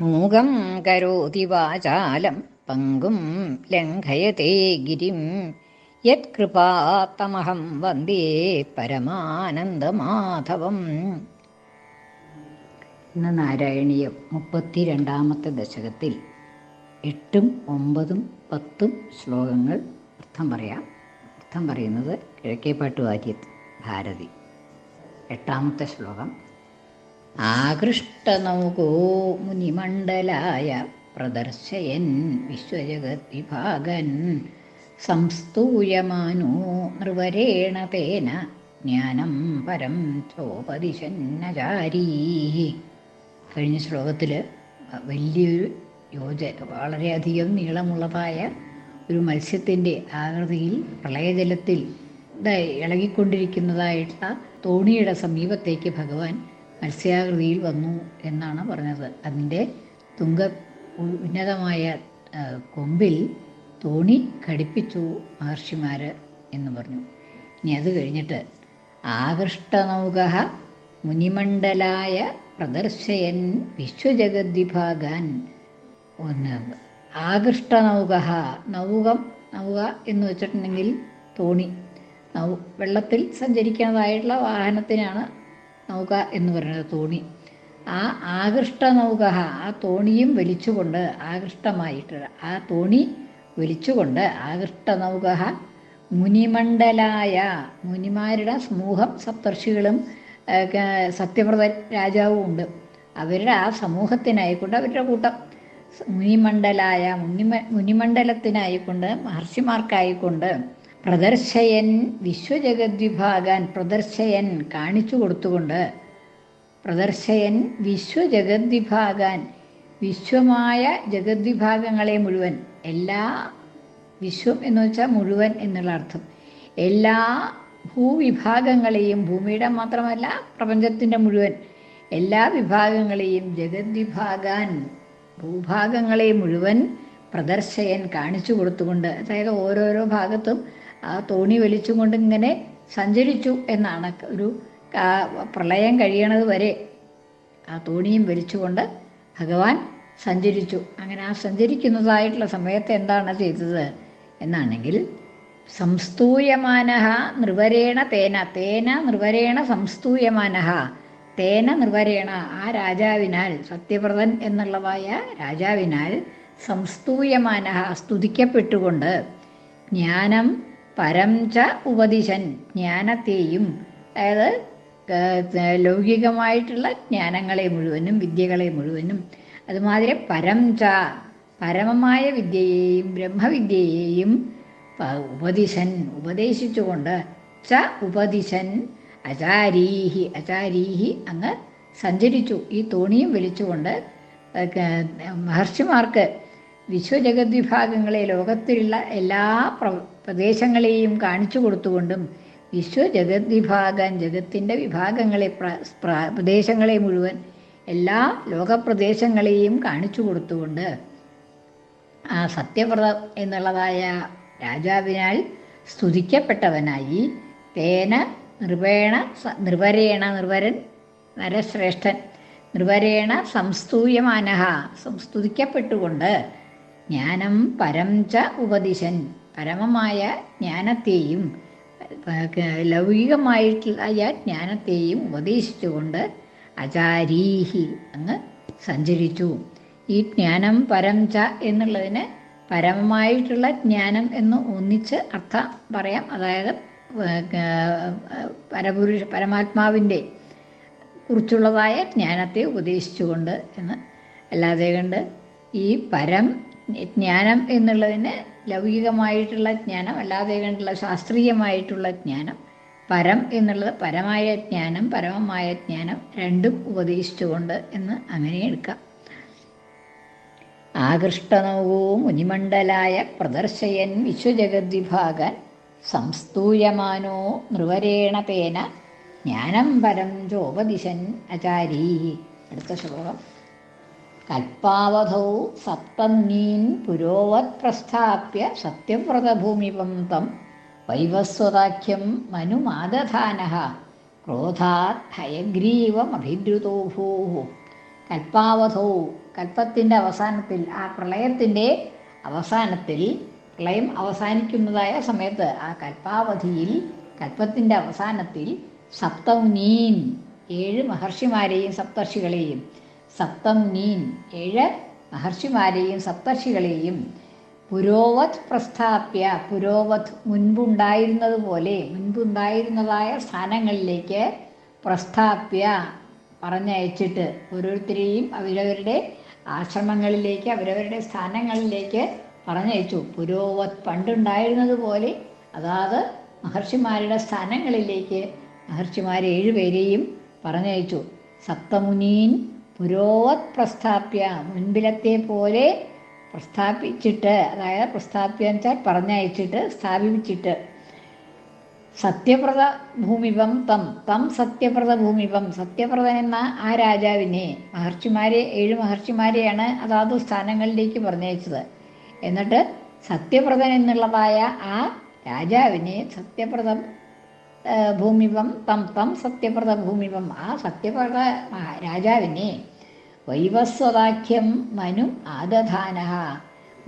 മൂകം കരോതി വാചാലം പങ്കും ലംഘയത്തെ ഗിരിം. യത്കൃപാത്തമഹം വന്ദേ പരമാനന്ദമാധവം. ഇന്ന് നാരായണീയം മുപ്പത്തിരണ്ടാമത്തെ ദശകത്തിൽ എട്ടും ഒമ്പതും പത്തും ശ്ലോകങ്ങൾ അർത്ഥം പറയാം. അർത്ഥം പറയുന്നത് കിഴക്കേപ്പാട്ട് വാര്യത്ത് ഭാരതി. എട്ടാമത്തെ ശ്ലോകം. ആകൃഷ്ടനൗകോ മുനിമണ്ഡലായ പ്രദർശയൻ വിശ്വജഗത് വിഭാഗൻ. സംസ്തൂയമാനോ നൃവരേണ തേന ജ്ഞാനം പരം ചോപതിശന്നചാരീ കഴിഞ്ഞ ശ്ലോകത്തിൽ വലിയൊരു യോജ വളരെയധികം നീളമുള്ളതായ ഒരു മത്സ്യത്തിന്റെ ആകൃതിയിൽ പ്രളയജലത്തിൽ ഇളകിക്കൊണ്ടിരിക്കുന്നതായിട്ടുള്ള തോണിയുടെ സമീപത്തേക്ക് ഭഗവാൻ മത്സ്യാകൃതിയിൽ വന്നു എന്നാണ് പറഞ്ഞത്. അതിന്റെ തുങ്ക ഉന്നതമായ കൊമ്പിൽ തോണി ഘടിപ്പിച്ചു മഹർഷിമാർ എന്ന് പറഞ്ഞു. ഇനി അത് കഴിഞ്ഞിട്ട് ആകൃഷ്ടനൗക മുനിമണ്ഡലായ പ്രദർശയൻ വിശ്വജഗദ്വിഭാഗാൻ ഒന്ന്. ആകൃഷ്ടനൗക നൗകം നൗക എന്ന് വെച്ചിട്ടുണ്ടെങ്കിൽ തോണി. നൗ വെള്ളത്തിൽ സഞ്ചരിക്കുന്നതായിട്ടുള്ള വാഹനത്തിനാണ് നൗക എന്ന് പറയുന്നത് തോണി. ആ ആകൃഷ്ട നൗക ആ തോണിയും വലിച്ചുകൊണ്ട് ആകൃഷ്ടമായിട്ട് ആ തോണി വലിച്ചുകൊണ്ട് ആകൃഷ്ട നൗക മുനിമണ്ഡലായ മുനിമാരുടെ സമൂഹം സപ്തർഷികളും സത്യവ്രത രാജാവും ഉണ്ട്. അവരുടെ ആ സമൂഹത്തിനായിക്കൊണ്ട് അവരുടെ കൂട്ടം. മുനിമണ്ഡലായ മുനിമ മുനിമണ്ഡലത്തിനായിക്കൊണ്ട് മഹർഷിമാർക്കായിക്കൊണ്ട് പ്രദർശയൻ വിശ്വജഗദ്വിഭാഗാൻ പ്രദർശയൻ കാണിച്ചു കൊടുത്തുകൊണ്ട് പ്രദർശയൻ വിശ്വജഗദ്വിഭാഗാൻ വിശ്വമായ ജഗദ്വിഭാഗങ്ങളെ മുഴുവൻ എല്ലാ വിശ്വം എന്ന് വെച്ചാൽ മുഴുവൻ എന്നുള്ള അർത്ഥം എല്ലാ ഭൂവിഭാഗങ്ങളെയും ഭൂമിയുടെ മാത്രമല്ല പ്രപഞ്ചത്തിന്റെ മുഴുവൻ എല്ലാ വിഭാഗങ്ങളെയും ജഗദ്വിഭാഗാൻ ഭൂഭാഗങ്ങളെ മുഴുവൻ പ്രദർശയൻ കാണിച്ചു കൊടുത്തുകൊണ്ട് അതായത് ഓരോരോ ഭാഗത്തും ആ തോണി വലിച്ചുകൊണ്ട് ഇങ്ങനെ സഞ്ചരിച്ചു എന്നാണ് ഒരു പ്രളയം കഴിയണത് വരെ ആ തോണിയും വലിച്ചുകൊണ്ട് ഭഗവാൻ സഞ്ചരിച്ചു. അങ്ങനെ ആ സഞ്ചരിക്കുന്നതായിട്ടുള്ള സമയത്ത് എന്താണ് ചെയ്തത് എന്നാണെങ്കിൽ സംസ്തൂയമാനഹ നൃവരേണ തേന തേന നൃവരേണ സംസ്തൂയമാനഹ തേന നൃവരേണ ആ രാജാവിനാൽ സത്യവ്രതൻ എന്നുള്ളതായ രാജാവിനാൽ സംസ്തൂയമാനഹ സ്തുതിക്കപ്പെട്ടുകൊണ്ട് ജ്ഞാനം പരം ച ഉപദിശൻ ജ്ഞാനത്തെയും അതായത് ലൗകികമായിട്ടുള്ള ജ്ഞാനങ്ങളെ മുഴുവനും വിദ്യകളെ മുഴുവനും അതുമാതിരി പരം ച പരമമായ വിദ്യയെയും ബ്രഹ്മവിദ്യയെയും ഉപദിശൻ ഉപദേശിച്ചുകൊണ്ട് ച ഉപദിശൻ അചാരീഹി അചാരീഹി അങ്ങ് സഞ്ചരിച്ചു. ഈ തോണിയും വലിച്ചുകൊണ്ട് മഹർഷിമാർക്ക് വിശ്വജഗത് വിഭാഗങ്ങളെ ലോകത്തിലുള്ള എല്ലാ പ്രദേശങ്ങളെയും കാണിച്ചു കൊടുത്തുകൊണ്ടും വിശ്വജഗത് വിഭാഗം ജഗത്തിന്റെ വിഭാഗങ്ങളെ പ്രദേശങ്ങളെ മുഴുവൻ എല്ലാ ലോകപ്രദേശങ്ങളെയും കാണിച്ചു കൊടുത്തുകൊണ്ട് ആ സത്യവ്രതം എന്നുള്ളതായ രാജാവിനാൽ സ്തുതിക്കപ്പെട്ടവനായി തേന നൃപേണ നിർവരേണ നിർവരൻ നരശ്രേഷ്ഠൻ നിർവരേണ സംസ്തൂയമാനഹ സംസ്തുതിക്കപ്പെട്ടുകൊണ്ട് ജ്ഞാനം പരം ച ഉപദിശൻ. പരമമായ ജ്ഞാനത്തെയും ലൗകികമായിട്ടുള്ള ജ്ഞാനത്തെയും ഉപദേശിച്ചുകൊണ്ട് അചാരീഹി അങ്ങ് സഞ്ചരിച്ചു. ഈ ജ്ഞാനം പരം ച എന്നുള്ളതിന് പരമമായിട്ടുള്ള ജ്ഞാനം എന്ന് ഒന്നിച്ച് അർത്ഥം പറയാം. അതായത് പരപുരുഷ പരമാത്മാവിന്റെ കുറിച്ചുള്ളതായ ജ്ഞാനത്തെ ഉപദേശിച്ചുകൊണ്ട് എന്ന് അല്ലാതെ കണ്ട് ഈ പരം ജ്ഞാനം എന്നുള്ളതിന് ലൗകികമായിട്ടുള്ള ജ്ഞാനം അല്ലാതെ കണ്ടുള്ള ശാസ്ത്രീയമായിട്ടുള്ള ജ്ഞാനം പരം എന്നുള്ളത് പരമായ ജ്ഞാനം പരമമായ ജ്ഞാനം രണ്ടും ഉപദേശിച്ചുകൊണ്ട് എന്ന് അങ്ങനെ എടുക്കാം. ആകൃഷ്ടനവോ മുനിമണ്ഡലായ പ്രദർശയൻ വിശ്വജഗദ്വിഭാഗൻ സംസ്തൂയമാനോ നൃവരേണ പേന ജ്ഞാനം പരം ചോപദിശൻ അചാരീ അടുത്ത ശ്ലോകം. കൽപ്പാവധൗ സപ്തന്നീൻ പുരോവത് പ്രസ്ഥാപ്യ സത്യവ്രതഭൂമിപം തം വൈവസ്വതാഖ്യം മനുമാദധാന ക്രോധാത് ഹയഗ്രീവമഭിദ്രുതോ ഭൂ കൽപ്പാവധൗ കൽപ്പത്തിന്റെ അവസാനത്തിൽ ആ പ്രളയത്തിന്റെ അവസാനത്തിൽ പ്രളയം അവസാനിക്കുന്നതായ സമയത്ത് ആ കൽപ്പാവധിയിൽ കൽപ്പത്തിന്റെ അവസാനത്തിൽ സപ്തമുനീൻ ഏഴ് മഹർഷിമാരെയും സപ്തർഷികളെയും സപ്തമുനീൻ ഏഴ് മഹർഷിമാരെയും സപ്തർഷികളെയും പുരോവത് പ്രസ്ഥാപ്യ പുരോവത് മുൻപുണ്ടായിരുന്നതുപോലെ മുൻപുണ്ടായിരുന്നതായ സ്ഥാനങ്ങളിലേക്ക് പ്രസ്ഥാപ്യ പറഞ്ഞയച്ചിട്ട് ഓരോരുത്തരെയും അവരവരുടെ ആശ്രമങ്ങളിലേക്ക് അവരവരുടെ സ്ഥാനങ്ങളിലേക്ക് പറഞ്ഞയച്ചു. പുരോവത് പണ്ടുണ്ടായിരുന്നതുപോലെ അതാത് മഹർഷിമാരുടെ സ്ഥാനങ്ങളിലേക്ക് മഹർഷിമാരെ ഏഴുപേരെയും പറഞ്ഞയച്ചു. സപ്തമുനീൻ പുരോവത് പ്രസ്ഥാപ്യ മുൻപിലത്തെ പോലെ പ്രസ്ഥാപിച്ചിട്ട് അതായത് പ്രസ്ഥാപ്യ എന്ന് വെച്ചാൽ പറഞ്ഞയച്ചിട്ട് സ്ഥാപിച്ചിട്ട് സത്യപ്രത ഭൂമിപം തം തം സത്യപ്രത ഭൂമിപം സത്യപ്രതൻ എന്ന ആ രാജാവിനെ മഹർഷിമാരെ ഏഴ് മഹർഷിമാരെയാണ് അതാത് സ്ഥാനങ്ങളിലേക്ക് പറഞ്ഞയച്ചത്. എന്നിട്ട് സത്യപ്രതൻ എന്നുള്ളതായ ആ രാജാവിനെ സത്യപ്രതം ഭൂമിപം തം തം സത്യപ്രത ഭൂമിപം ആ സത്യപ്രത രാജാവിനെ വൈവസ്വതാഖ്യം മനു ആദധാന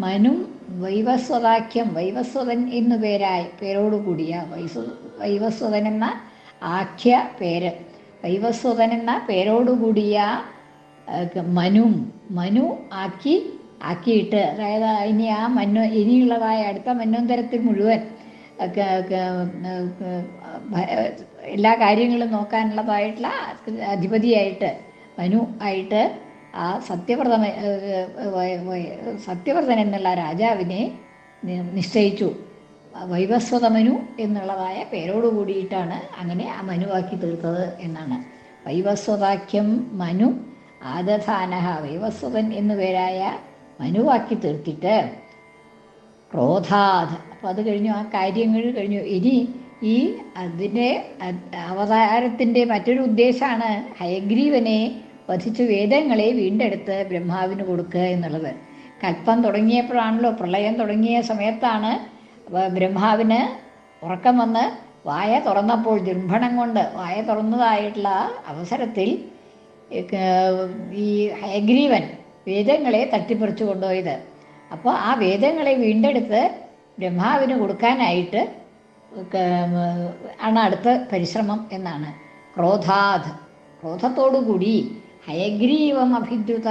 മനു വൈവസ്വതാഖ്യം വൈവസ്വതൻ എന്നു പേരായി പേരോടുകൂടിയ വൈസ്വ വൈവസ്വതൻ എന്ന ആഖ്യ പേര്. വൈവസ്വതൻ എന്ന പേരോടുകൂടിയ മനു മനു ആക്കി ആക്കിയിട്ട് അതായത് ഇനി ആ മന്നു ഇനിയുള്ളതായ അടുത്ത മന്വന്തരത്തിൽ മുഴുവൻ എല്ലാ കാര്യങ്ങളും നോക്കാനുള്ളതായിട്ടുള്ള അധിപതിയായിട്ട് മനു ആയിട്ട് ആ സത്യവ്രത സത്യവ്രതൻ എന്നുള്ള രാജാവിനെ നിശ്ചയിച്ചു. വൈവസ്വതമനു എന്നുള്ളതായ പേരോട് കൂടിയിട്ടാണ് അങ്ങനെ ആ മനുവാക്കി തീർത്തത് എന്നാണ്. വൈവസ്വതാഖ്യം മനു ആദധാനഹ വൈവസ്വതൻ എന്നു പേരായ മനുവാക്കി തീർത്തിട്ട് ക്രോധാത് അപ്പം അത് കഴിഞ്ഞു ആ കാര്യങ്ങൾ കഴിഞ്ഞു. ഇനി ഈ അതിന്റെ അവതാരത്തിന്റെ മറ്റൊരു ഉദ്ദേശമാണ് ഹയഗ്രീവനെ വധിച്ച് വേദങ്ങളെ വീണ്ടെടുത്ത് ബ്രഹ്മാവിന് കൊടുക്കുക എന്നുള്ളത്. കൽപ്പം തുടങ്ങിയപ്പോഴാണല്ലോ പ്രളയം തുടങ്ങിയ സമയത്താണ് ബ്രഹ്മാവിന് ഉറക്കം വന്ന് വായ തുറന്നപ്പോൾ ജൃംഭണം കൊണ്ട് വായ തുറന്നതായിട്ടുള്ള അവസരത്തിൽ ഈ ഹയഗ്രീവൻ വേദങ്ങളെ തട്ടിപ്പറിച്ചു കൊണ്ടുപോയത്. അപ്പോൾ ആ വേദങ്ങളെ വീണ്ടെടുത്ത് ബ്രഹ്മാവിന് കൊടുക്കാനായിട്ട് ആണ് അടുത്ത പരിശ്രമം എന്നാണ്. ക്രോധാത്. ക്രോധത്തോടുകൂടി ഹയഗ്രീവം അഭിദ്രുത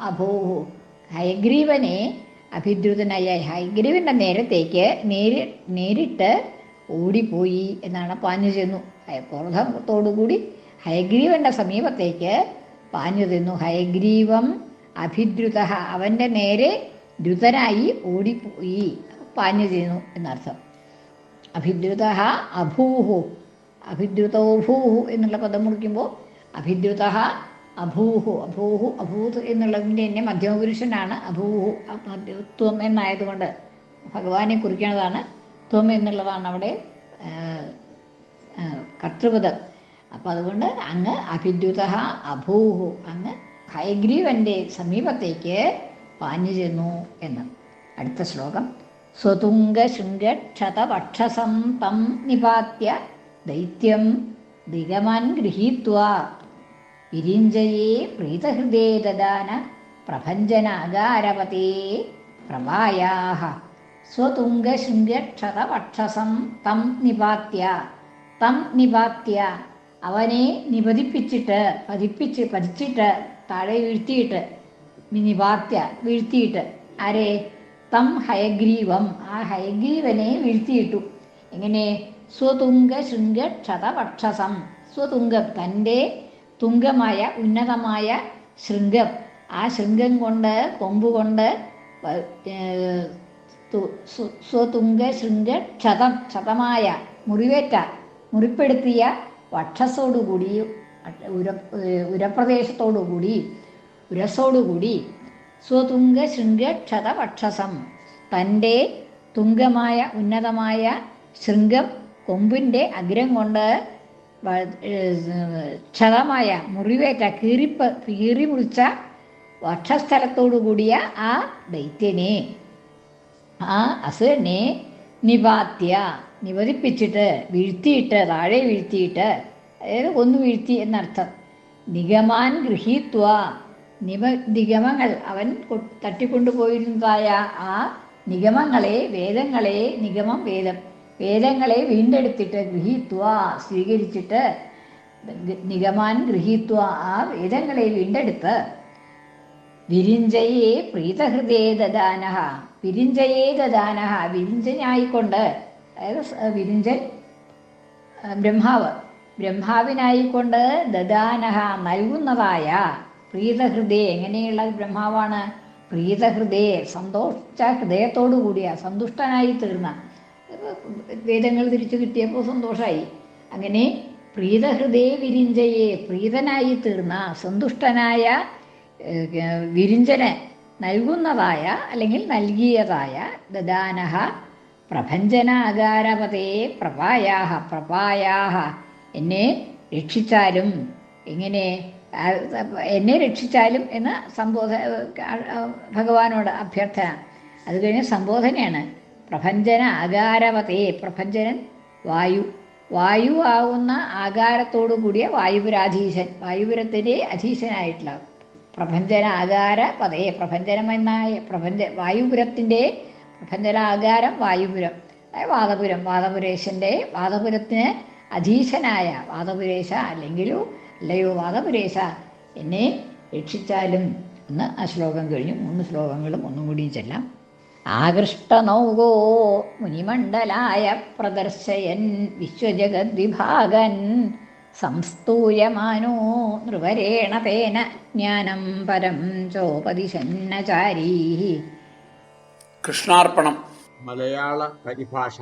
അഭൂഹു. ഹയഗ്രീവനെ അഭിദ്രുതനായ ഹയഗ്രീവന്റെ നേരത്തേക്ക് നേരി നേരിട്ട് ഓടിപ്പോയി എന്നാണ് പാഞ്ഞു ചെന്നു. ക്രോധത്തോടുകൂടി ഹയഗ്രീവന്റെ സമീപത്തേക്ക് പാഞ്ഞു തിന്നു ഹയഗ്രീവം അഭിദ്രുത അവന്റെ നേരെ ദ്രുതനായി ഓടിപ്പോയി. പാഞ്ഞു തിന്നു എന്നർത്ഥം. അഭിദ്രുത അഭൂഹു. അഭിദ്രുതോഭൂഹു എന്നുള്ള പദം മുറിക്കുമ്പോൾ അഭിദ്രുത അഭൂഹു അഭൂഹു അഭൂത് എന്നുള്ളതിന്റെ തന്നെ മധ്യമപുരുഷനാണ് അഭൂഹു. ത്വം എന്നായതുകൊണ്ട് ഭഗവാനെ കുറിക്കുന്നതാണ്. ത്വം എന്നുള്ളതാണ് അവിടെ കർത്തൃപദം. അപ്പം അതുകൊണ്ട് അങ്ങ് അഭിദ്യുത അഭൂഹു അങ്ങ് ഹൈഗ്രീവന്റെ സമീപത്തേക്ക് പാഞ്ഞു ചെന്നു എന്ന്. അടുത്ത ശ്ലോകം. സ്വതുംഗ ശൃംഗക്ഷതപക്ഷസം തം നിപാത്യ ദൈത്യം ദിഗമാൻ ഗൃഹീത്വാ. വിരിഞ്ചയേ പ്രീതഹൃദേ ദദാന പ്രഭഞ്ജനാകാരപതേ പ്രവായാഹ. സ്വതുംഗശൃംഗക്ഷതപക്ഷസം തം നിപാത്യ തം നിപാത്യ അവനെ നിപതിപ്പിച്ചിട്ട് പതിപ്പിച്ച് പതിച്ചിട്ട് താഴെ വീഴ്ത്തിയിട്ട് നിപാത്യ വീഴ്ത്തിയിട്ട്. ആരെ? തം ഹയഗ്രീവം. ആ ഹയഗ്രീവനെ വീഴ്ത്തിയിട്ടു. എങ്ങനെ? സ്വതുംഗ ശൃംഗക്ഷതപക്ഷസം സ്വതുംഗം തന്റെ തുങ്കമായ ഉന്നതമായ ശൃംഗം. ആ ശൃംഗം കൊണ്ട് കൊമ്പ് കൊണ്ട് വ- ഏർ തു- സ്വ- സ്വതുംഗ ശൃംഗ ക്ഷതം ക്ഷതമായ മുറിവേറ്റ മുറിപ്പെടുത്തിയ വക്ഷസോടുകൂടി ഉര ഉരപ്രദേശത്തോടുകൂടി ഉരസോടുകൂടി സ്വതുംഗ ശൃംഗ ക്ഷത വക്ഷസം. തന്റെ തുങ്കമായ ഉന്നതമായ ശൃംഗം കൊമ്പിന്റെ അഗ്രം കൊണ്ട് ക്ഷതമായ മുറിവേറ്റ കീറിപ്പ് കീറി മുറിച്ച വക്ഷസ്ഥലത്തോടു കൂടിയ ആ ദൈത്യനെ ആ അസുരനെ നിപാത്യ നിവരിപ്പിച്ചിട്ട് വീഴ്ത്തിയിട്ട് താഴെ വീഴ്ത്തിയിട്ട് അതായത് ഒന്ന് വീഴ്ത്തി എന്നർത്ഥം. നിഗമാൻ ഗൃഹീത്വ നിമ നിഗമങ്ങൾ അവൻ തട്ടിക്കൊണ്ടുപോയിരുന്നതായ ആ നിഗമങ്ങളെ വേദങ്ങളെ നിഗമം വേദം വേദങ്ങളെ വീണ്ടെടുത്തിട്ട് ഗൃഹീത്വ സ്വീകരിച്ചിട്ട് നിഗമാൻ ഗൃഹീത്വ ആ വേദങ്ങളെ വീണ്ടെടുത്ത് വിരിഞ്ചയെ പ്രീതഹൃദയ ദദാനഹ വിരിഞ്ചയെ ദദാനഹ വിരിഞ്ചനായിക്കൊണ്ട് അതായത് വിരിഞ്ചൻ ബ്രഹ്മാവ് ബ്രഹ്മാവിനായിക്കൊണ്ട് ദദാനഹ നൽകുന്നതായ പ്രീതഹൃദയ എങ്ങനെയുള്ള ബ്രഹ്മാവാണ്? പ്രീതഹൃദയ സന്തോഷ ഹൃദയത്തോടു കൂടിയ സന്തുഷ്ടനായി തീർന്ന വേദങ്ങൾ തിരിച്ചു കിട്ടിയപ്പോൾ സന്തോഷമായി അങ്ങനെ പ്രീതഹൃദയ വിരിഞ്ചയെ പ്രീതനായി തീർന്ന സന്തുഷ്ടനായ വിരിഞ്ചന് നൽകുന്നതായ അല്ലെങ്കിൽ നൽകിയതായ ദദാനഹ പ്രഭഞ്ജനാകാരപതേ പ്രഭായാഹ പ്രഭായാഹ. എന്നെ രക്ഷിച്ചാലും എങ്ങനെ എന്നെ രക്ഷിച്ചാലും എന്ന് സംബോധ ഭഗവാനോട് അഭ്യർത്ഥന. അത് കഴിഞ്ഞ് സംബോധനയാണ്. പ്രഭഞ്ജന ആകാരവതേ പ്രഭഞ്ജനൻ വായു. വായു ആവുന്ന ആകാരത്തോടു കൂടിയ വായുപുരാധീശൻ. വായുപുരത്തിന്റെ അധീശനായിട്ടുള്ള പ്രഭഞ്ജന ആകാര പതേ പ്രഭഞ്ജനം എന്നായ പ്രപഞ്ച വായുപുരത്തിന്റെ പ്രഭഞ്ജനാകാരം വായുപുരം. വാദപുരം. വാദപുരേശന്റെ വാദപുരത്തിന് അധീശനായ വാദപുരേശ അല്ലെങ്കിലോ അല്ലയോ വാദപുരേശ എന്നെ രക്ഷിച്ചാലും. എന്ന് ആ ശ്ലോകം കഴിഞ്ഞു. മൂന്ന് ശ്ലോകങ്ങളും ഒന്നും കൂടി ചെല്ലാം. ആകൃഷ്ടനൗകോ മുനിമണ്ഡലായ പ്രദർശയൻ വിശ്വജഗദ്വിഭാഗൻ സംസ്തൂയമാനോ നൃവരേണ തേന ജ്ഞാനം പരം ചോപതിശന്നചാരീ കൃഷ്ണാർപ്പണം. മലയാള പരിഭാഷ.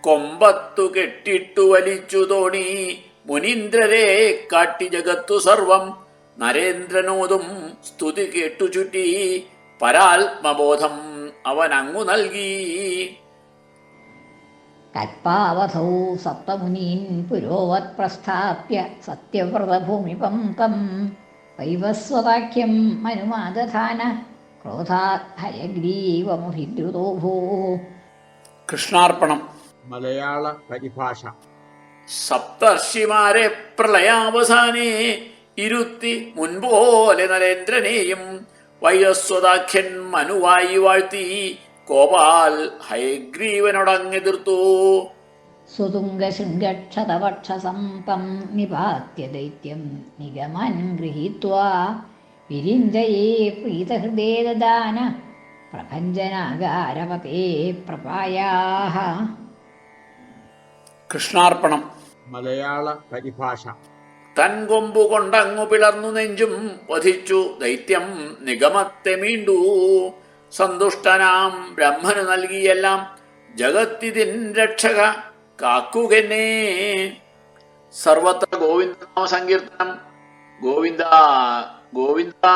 കൊമ്പത്തു കെട്ടിട്ടു വലിച്ചു തോണി മുനീന്ദ്രരെ കാട്ടി ജഗത്തു സർവം. നരേന്ദ്രനോതും സ്തുതി കേട്ടു ചുറ്റി പരാത്മബോധം അവൻ അങ്ങു നൽകി. കൽപ്പാവധൗ സപ്തമുനീൻ പുരോവത് പ്രസ്ഥാപ്യ സത്യവ്രതഭൂമിപം തം വൈവസ്വതാഖ്യം മനുമാദധാന ക്രോധാത് ഹയഗ്രീവമുഹിദ്രുതോ ഭൂ കൃഷ്ണാർപ്പണം. മലയാള പരിഭാഷ. സപ്തർഷിമാരെ പ്രളയാവസാനേ ഇരുത്തി മുൻപോലെ നരേന്ദ്രനെയും വൈയസ്വതാഖ്യൻ മനുവായി വാഴ്ത്തി കോപാൽ ഹയഗ്രീവനോടങ്ങെതിർത്തു. സുതുംഗശൃംഗക്ഷതവക്ഷസം തം നിപാത്യ ദൈത്യം നിഗമൻ ഗൃഹീത്വാ. വിരിഞ്ചയേ പ്രീതഹൃദേ ദദാന പ്രഭഞ്ജനാകാരവതേ പ്രപായാഹ. കൃഷ്ണാർപ്പണം. മലയാള പരിഭാഷ. തൻ കൊമ്പു കൊണ്ടങ്ങു പിളർന്നു നെഞ്ചും വധിച്ചു ദൈത്യം നിഗമത്തെ മീണ്ടു. സന്തുഷ്ടനാം ബ്രഹ്മന് നൽകിയെല്ലാം ജഗത്തിതിൻ രക്ഷക കാക്കുകെന്നേ. സർവത്ര ഗോവിന്ദ സങ്കീർത്തനം. ഗോവിന്ദ ഗോവിന്ദ.